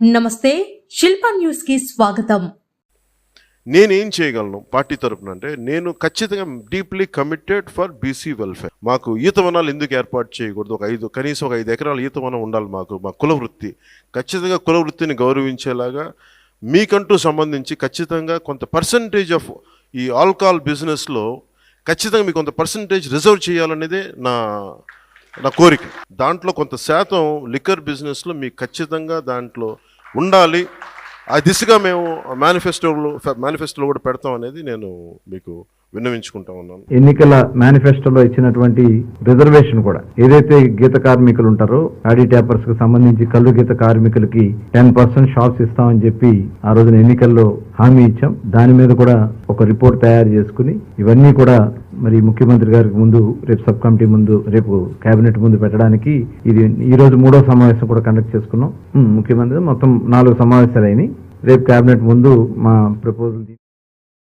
నమస్తే శిల్ప న్యూస్కి స్వాగతం. నేనేం చేయగలను? పార్టీ తరపున అంటే నేను ఖచ్చితంగా deeply committed for BC welfare. మాకు ఈత వనాలు ఎందుకు ఏర్పాటు చేయకూడదు? ఒక ఐదు కనీసం ఒక ఐదు ఎకరాలు ఈత వనం ఉండాలి మాకు మా కుల వృత్తి. ఖచ్చితంగా కుల వృత్తిని గౌరవించేలాగా మీకంటూ సంబంధించి ఖచ్చితంగా కొంత పర్సంటేజ్ ఆఫ్ ఈ ఆల్కహాల్ బిజినెస్లో ఖచ్చితంగా మీకు కొంత పర్సంటేజ్ రిజర్వ్ చేయాలనేదే నా నా కోరిక. దాంట్లో కొంత శాతం లిక్కర్ బిజినెస్లో మీకు ఖచ్చితంగా దాంట్లో ఉండాలి. ఆ దిశగా మేము మేనిఫెస్టోలో మేనిఫెస్టోలో కూడా పెడతాం అనేది నేను మీకు విన్నవించుకుంటా ఉన్నాను. ఎన్నికల మేనిఫెస్టోలో ఇచ్చినటువంటి రిజర్వేషన్ కూడా. ఏదైతే గీత కార్మికులు ఉంటారో ఆడి ట్యాపర్స్కు సంబంధించి కళ్ళు గీత కార్మికులకి టెన్ పర్సెంట్ షాప్స్ ఇస్తామని చెప్పి ఆ రోజున ఎన్నికల్లో హామీ ఇచ్చాం. దాని మీద కూడా ఒక రిపోర్ట్ తయారు చేసుకుని ఇవన్నీ కూడా మరి ముఖ్యమంత్రి గారికి ముందు రేపు సబ్ కమిటీ ముందు రేపు కేబినెట్ ముందు పెట్టడానికి ఇది ఈ రోజు మూడో సమావేశం కూడా కండక్ట్ చేసుకున్నాం. ముఖ్యమంత్రి మొత్తం నాలుగు సమావేశాలు అయినాయి. రేపు కేబినెట్ ముందు మా ప్రపోజల్